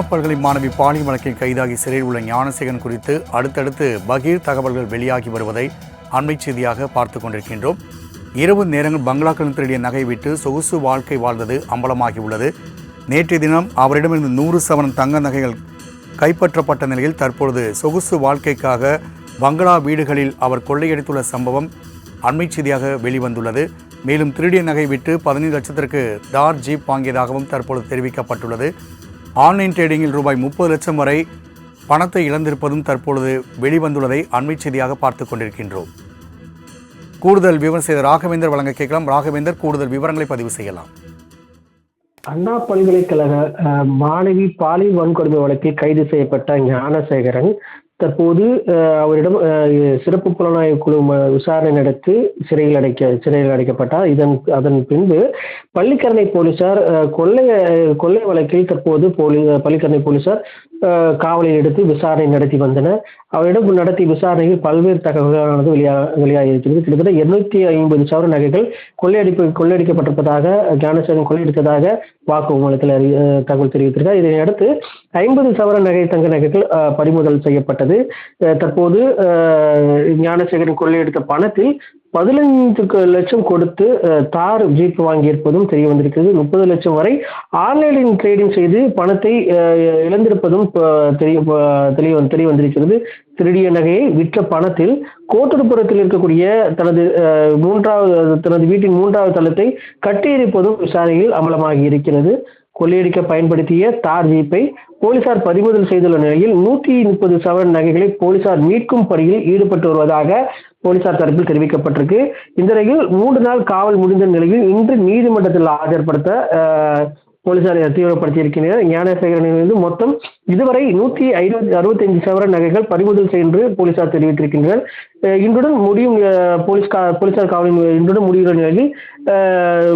பல்கலை மாணவி பாலி வழக்கில் கைதாகி சிறையில் உள்ள ஞானசேகன் குறித்து அடுத்தடுத்து பகீர் தகவல்கள் வெளியாகி வருவதை அண்மை செய்தியாக பார்த்து கொண்டிருக்கின்றோம். இரவு நேரங்கள் பங்களாக்களில் திருடிய நகை விட்டு சொகுசு வாழ்க்கை வாழ்ந்தது அம்பலமாகியுள்ளது. நேற்றைய தினம் அவரிடமிருந்து நூறு சவரன் தங்க நகைகள் கைப்பற்றப்பட்ட நிலையில் தற்பொழுது சொகுசு வாழ்க்கைக்காக பங்களா வீடுகளில் அவர் கொள்ளையடித்துள்ள சம்பவம் அண்மை செய்தியாக வெளிவந்துள்ளது. மேலும் திருடிய நகை விட்டு பதினைந்து லட்சத்திற்கு தார் ஜீப் வாங்கியதாகவும் தற்பொழுது தெரிவிக்கப்பட்டுள்ளது. ஆன்லைன் ட்ரேடிங்கில் ரூபாய் முப்பது லட்சம் வரை பணத்தை இழந்திருப்பதும் தற்பொழுது வெளிவந்துள்ளதை அண்மை செய்தியாக பார்த்து கொண்டிருக்கின்றோம். கூடுதல் விவரம் செய்த ராகவேந்தர் வழங்க கேட்கலாம். ராகவேந்தர் கூடுதல் விவரங்களை பதிவு செய்யலாம். அண்ணா பல்கலைக்கழக அஹ், மாணவி பாலியல் வன்கொடுமை வழக்கில் கைது செய்யப்பட்ட ஞானசேகரன் தற்போது அவரிடம் சிறப்பு புலனாய்வு குழு ம- விசாரணை நடத்தி சிறையில் அடைக்க சிறையில் அடைக்கப்பட்டார். இதன் அதன் பின்பு பள்ளிக்கரணை போலீசார் கொள்ளை கொள்ளை வழக்கில் தற்போது போலீ பள்ளிக்கரணை போலீசார் காவலில் எடுத்து விசாரணை நடத்தி வந்தனர். அவரிடம் நடத்திய விசாரணையில் பல்வேறு தகவல்களானது வெளியா வெளியாகி இருக்கிறது கிட்டத்தட்ட இருநூத்தி ஐம்பது சவர நகைகள் கொள்ளையடிப்பு கொள்ளையடிக்கப்பட்டிருப்பதாக ஞானசேகரன் கொள்ளையடித்ததாக வாக்குமூலத்தில் அறி- தகவல் தெரிவித்திருக்கார் இதனை அடுத்து ஐம்பது சவர நகை தங்க நகைகள் பறிமுதல் செய்யப்பட்டது. வந்து தற்போது ஞானசேகரன் கொள்ளையெடுத்த பணத்தில் பதினைந்து லட்சம் கொடுத்து தார் ஜீப் வாங்கியிருப்பதும் தெரிய வந்திருக்கிறது. முப்பது லட்சம் வரை ஆன்லைனில் ட்ரேடிங் செய்து பணத்தை இழந்திருப்பதும் தெரிய தெரிய தெரிய வந்திருக்கிறது. திருடிய நகையை விற்ற பணத்தில் கோட்டூர்புரத்தில் இருக்கக்கூடிய தனது மூன்றாவது தனது வீட்டின் மூன்றாவது தளத்தை கட்டியிருப்பதும் விசாரணையில் அமலமாகி இருக்கிறது. கொள்ளையடிக்க பயன்படுத்திய தார் ஜீப்பை போலீசார் பறிமுதல் செய்துள்ள நிலையில் நூற்றி முப்பது சவரன் நகைகளை போலீசார் மீட்கும் பணியில் ஈடுபட்டு வருவதாக போலீசார் தரப்பில் தெரிவிக்கப்பட்டிருக்கு. இந்த நிலையில் மூன்று நாள் காவல் முடிந்த நிலையில் இன்று நீதிமன்றத்தில் ஆஜர்படுத்த போலீசார் தீவிரப்படுத்தி இருக்கின்றனர் ஞானசேகரனிலிருந்து மொத்தம் இதுவரை நூற்றி ஐநூத்தி அறுபத்தஞ்சு சவர நகைகள் பறிமுதல் சென்று போலீசார் தெரிவித்திருக்கின்றனர். இன்றுடன் முடியும் போலீஸ் கா- போலீசார் காவலில் இன்றுடன் முடிகிற நிலையில்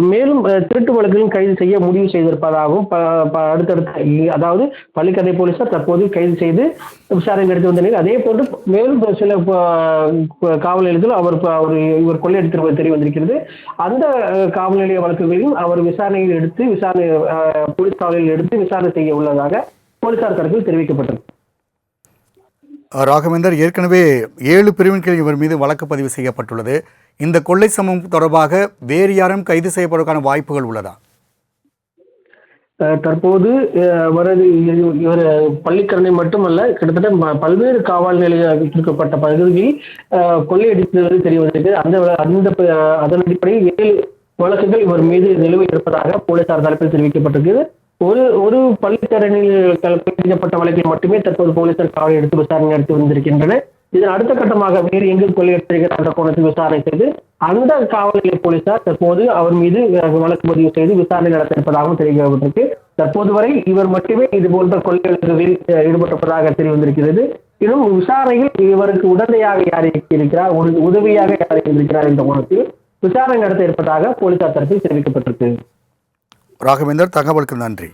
மேலும் திருட்டு வழக்குகளும் கைது செய்ய முடிவு செய்திருப்பதாகவும் ப- ப- அடுத்தடுத்த அதாவது பள்ளிக்கதை போலீசார் தற்போது கைது செய்து விசாரணை நடத்தி வந்த நிலையில் அதே போன்று மேலும் சில காவல் நிலையத்தில் அவர் அவர் இவர் கொள்ளையடித்திருப்பது தெரிய வந்திருக்கிறது. அந்த காவல் நிலைய வழக்குகளையும் அவர் விசாரணையில் எடுத்து விசாரணை போலீஸ் காவலில் எடுத்து விசாரணை செய்ய உள்ளதாக போலீசார் தரப்பில் தெரிவிக்கப்பட்டது. ராகவேந்தர் ஏற்கனவே ஏழு பிரிவின் கீழ் இவர் மீது வழக்கு பதிவு செய்யப்பட்டுள்ளது. இந்த கொள்ளை சம்பவம் தொடர்பாக வேறு யாரும் கைது செய்யப்படுவதற்கான வாய்ப்புகள் உள்ளதா? தற்போது அஹ், அவரது இ- இவர் பள்ளிக்கரணை மட்டுமல்ல கிட்டத்தட்ட பல்வேறு காவல் நிலைய இருக்கப்பட்ட பகுதியில் கொள்ளையடித்தது தெரிய வந்திருக்கு அந்த அந்த அதன் அடிப்படையில் ஏழு வழக்குகள் இவர் மீது நிலுவையில் இருப்பதாக போலீசார் தரப்பில் தெரிவிக்கப்பட்டிருக்கிறது. ஒரு ஒரு பள்ளிக்கரணில் கைப்பற்றப்பட்ட வழக்கில் மட்டுமே தற்போது போலீசார் காவல் எடுத்து விசாரணை நடத்தி வந்திருக்கின்றனர். இதன் அடுத்த கட்டமாக வேறு எங்கு கொள்ளையடித்திருக்கிற அந்த கோணத்தில் விசாரணை செய்து அந்த காவல் நிலைய போலீசார் தற்போது அவர் மீது வழக்கு பதிவு செய்து விசாரணை நடத்த இருப்பதாகவும் தெரிவிக்கப்பட்டிருக்கு தற்போது வரை இவர் மட்டுமே இது போன்ற கொள்ளைகளில் ஈடுபட்டிருப்பதாக தெரிய வந்திருக்கிறது இன்னும் விசாரணையில் இவருக்கு உடந்தையாக யார் இருக்கிறார் உதவியாக யார் இருக்கிறார் என்ற கோணத்தில் விசாரணை நடத்த இருப்பதாக போலீசார் தரப்பில் தெரிவிக்கப்பட்டிருக்கு. ராகவேந்தர் தகவலுக்கு நன்றி.